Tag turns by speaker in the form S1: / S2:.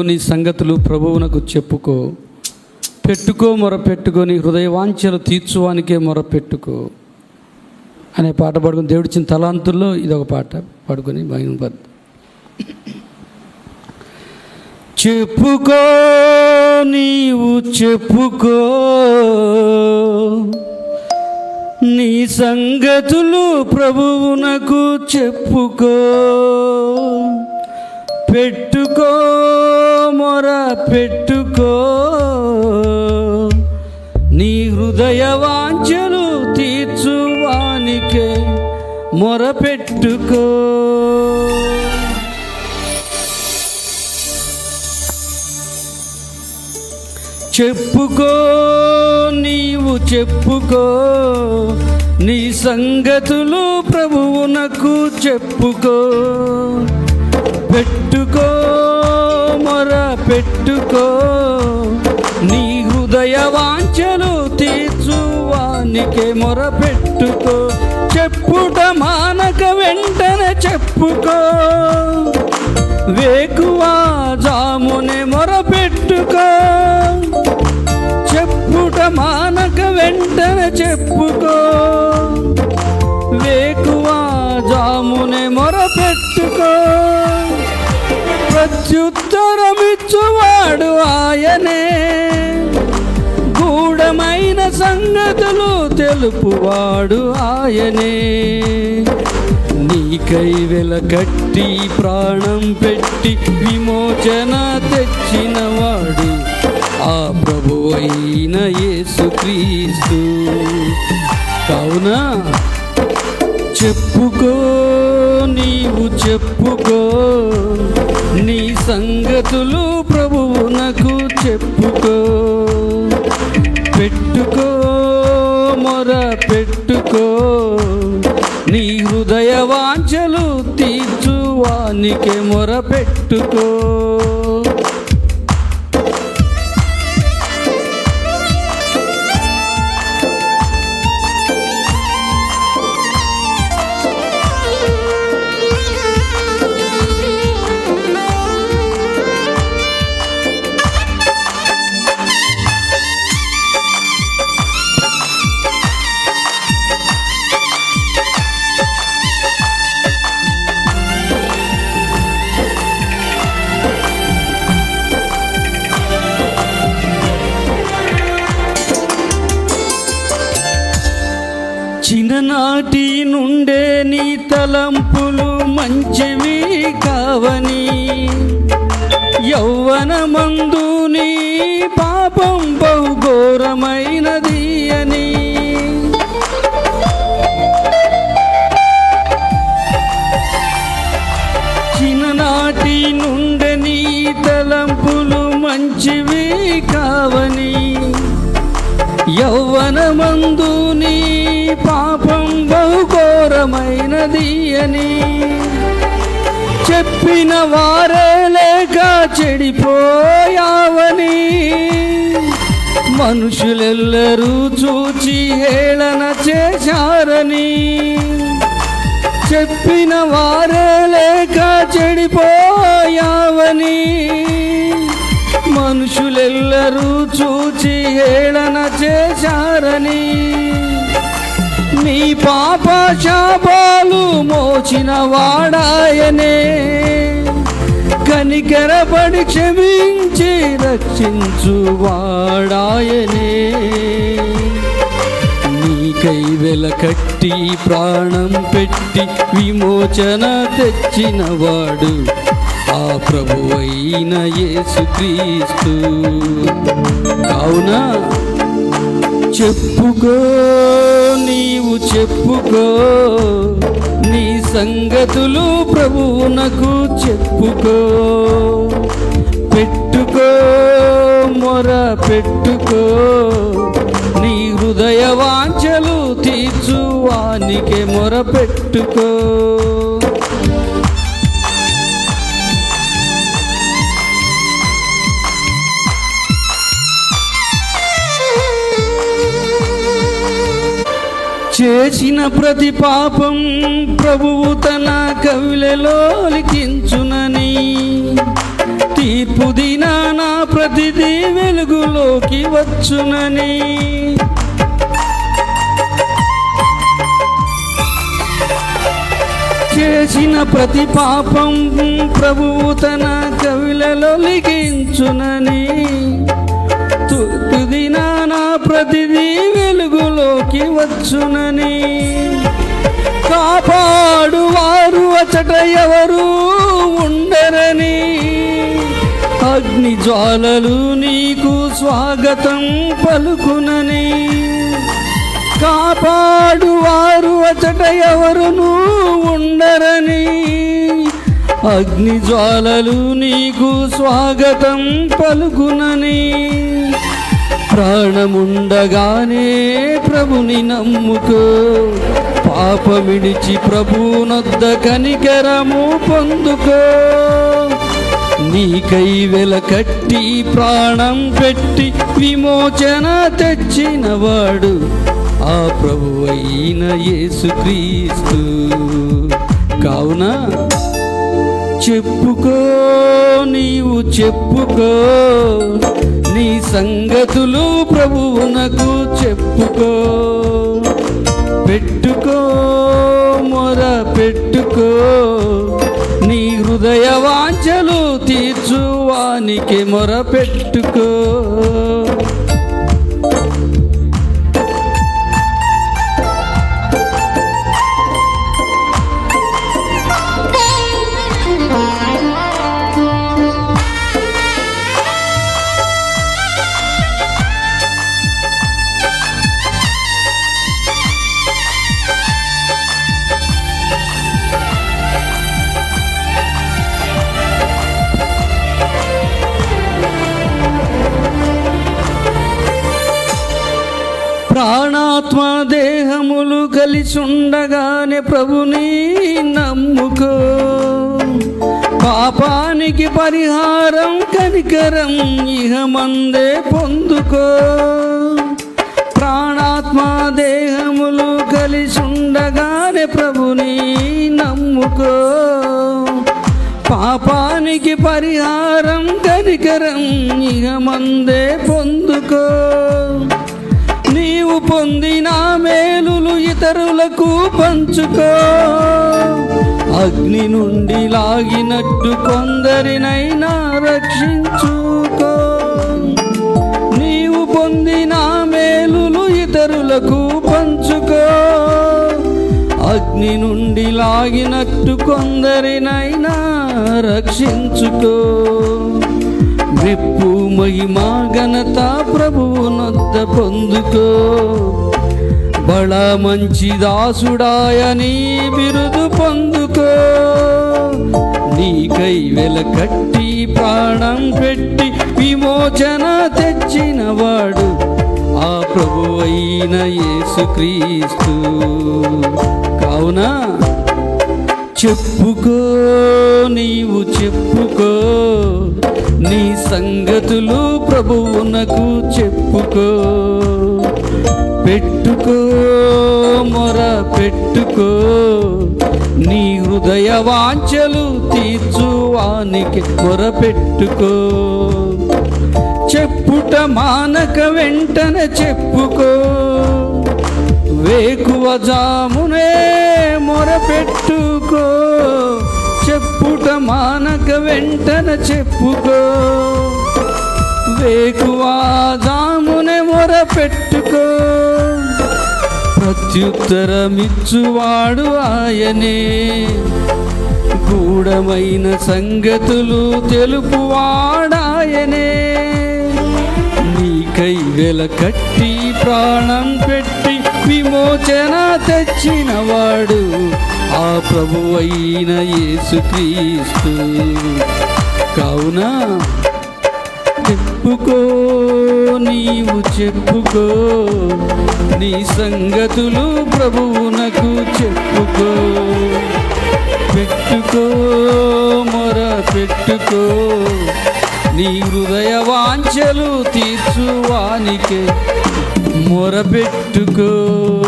S1: నీ సంగతులు ప్రభువునకు చెప్పుకో. పెట్టుకో మొర పెట్టుకొని హృదయవాంఛలు తీర్చువానికే మొర పెట్టుకో. అనే పాట పాడుకుని దేవుడిచ్చిన తలాంతుల్లో ఇది ఒక పాట పాడుకొని మహిమ చెప్పుకో నీవు చెప్పుకో. నీ సంగతులు ప్రభువునకు చెప్పుకో. పెట్టుకో. మొర పెట్టుకో. నీ హృదయ వాంఛలు తీర్చువానికే మొర పెట్టుకో. చెప్పుకో నీవు చెప్పుకో. నీ సంగతులు ప్రభువునకు చెప్పుకో. పెట్టు పెట్టుకో. నీ హృదయ వాంఛలు తీర్చువానికే మొర పెట్టుకో. చెప్పుట మానక వెంటనే చెప్పుకో. వేకువా జామునే మొర పెట్టుకో. చెప్పుట మానక వెంటనే చెప్పుకో. వేకువా జామునే మొర పెట్టుకో. ఇచ్చువాడు ఆయనే. గూఢమైన సంగతులు తెలుపువాడు ఆయనే. నీకై వెలకట్టి ప్రాణం పెట్టి విమోచన తెచ్చినవాడు ఆ ప్రభు అయిన యేసుక్రీస్తు. కావున చెప్పుకో నీవు చెప్పుకో. సంగతులు ప్రభువునకు చెప్పుకో. పెట్టుకో మొర పెట్టుకో. నీ హృదయ వాంఛలు తీర్చువానికి మొర పెట్టుకో. చిన్ననాటి నుండే నీ తలంపులు మంచివి కావని యౌవనమందు నీ పాపం బహుఘోరమైనది అని బహుఘోరమైనది చెప్పిన వారే లేక చెడిపోయావని. మనుషులెల్లరూ చూచి హేళన చేశారని. చెప్పిన వారే లేక చెడిపోయావని. మనుషులెల్లరూ చూచి హేళన చేశారని. నీ పాప శాపాలు మోచిన వాడాయనే. కనికరపడి క్షమించి రక్షించు వాడాయనే. నీకై వెలకట్టి ప్రాణం పెట్టి విమోచన తెచ్చినవాడు ఆ ప్రభువైన యేసుక్రీస్తు. కావున చెప్పుకో. నీవు చెప్పుకో. నీ సంగతులు ప్రభువునకు చెప్పుకో. పెట్టుకో మొర పెట్టుకో. నీ హృదయ వాంఛలు తీర్చువానికే మొర పెట్టుకో. చేసిన ప్రతి పాపం ప్రభువు తన కవిలలో లిఖించునని. తీర్పు దినాన ప్రతిదీ వెలుగులోకి వచ్చునని. చేసిన ప్రతి పాపం ప్రభువు తన కవిలలో లిఖించునని. తుది దినాన ప్రతిదీ వెలుగులోకి వచ్చునని. కాపాడువారు అచట ఎవరు ఉండరని. అగ్ని జ్వాలలు నీకు స్వాగతం పలుకునని. కాపాడువారు అచట ఎవరును ఉండరని. అగ్ని జ్వాలలు నీకు స్వాగతం పలుకునని. ప్రాణముండగానే ప్రభుని నమ్ముకో. పాపమిడిచి ప్రభునొద్ద కనికరము పొందుకో. నీకై వెలకట్టి ప్రాణం పెట్టి విమోచన తెచ్చినవాడు ఆ ప్రభు అయిన యేసుక్రీస్తు. కావున చెప్పుకో నీవు చెప్పుకో. నీ సంగతులు ప్రభువునకు చెప్పుకో. పెట్టుకో మొర పెట్టుకో. నీ హృదయ వాంఛలు తీర్చువానికి మొర పెట్టుకో. కలిసుండగానే ప్రభుని నమ్ముకో. పాపానికి పరిహారం కనికరం ఇహమందే పొందుకో. ప్రాణాత్మ దేహములు కలిసుండగానే ప్రభుని నమ్ముకో. పాపానికి పరిహారం కనికరం ఇహమందే పొందుకో. నీవు పొందిన మేలులు ఇతరులకు పంచుకో. అగ్ని నుండి లాగినట్టు కొందరినైనా రక్షించుకో. నీవు పొందిన మేలులు ఇతరులకు పంచుకో. అగ్ని నుండి లాగినట్టు కొందరినైనా రక్షించుకో. రెప్పు మహిమా ఘనత ప్రభువునొద్ద పొందుకో. బళ మంచి దాసుడాయని బిరుదు పొందుకో. నీకై వెలకట్టి ప్రాణం పెట్టి విమోచన తెచ్చినవాడు ఆ ప్రభు అయిన యేసుక్రీస్తు. కావున చెప్పుకో నీవు చెప్పుకో. నీ సంగతులు ప్రభువునకు చెప్పుకో. పెట్టుకో మొర పెట్టుకో. నీ హృదయ వాంఛలు తీర్చువానికి మొర పెట్టుకో. చెప్పుట మానక వెంటనే చెప్పుకో. వేకువ జామునే మొరపెట్టుకో చెప్పుట మానక వెంటన చెప్పుకో. వేకువ మొర పెట్టుకో. ప్రత్యుత్తరమిచ్చువాడు ఆయనే. గూఢమైన సంగతులు తెలుపువాడాయనే. నీకై వెల కట్టి ప్రాణం పెట్టి విమోచన తెచ్చినవాడు ఆ ప్రభువైన యేసుక్రీస్తు. కావున చెప్పుకో నీవు చెప్పుకో నీ సంగతులు ప్రభువునకు చెప్పుకో. పెట్టుకో మొర పెట్టుకో నీ హృదయ వాంఛలు తీర్చువానికే. మొర పెట్టుకో.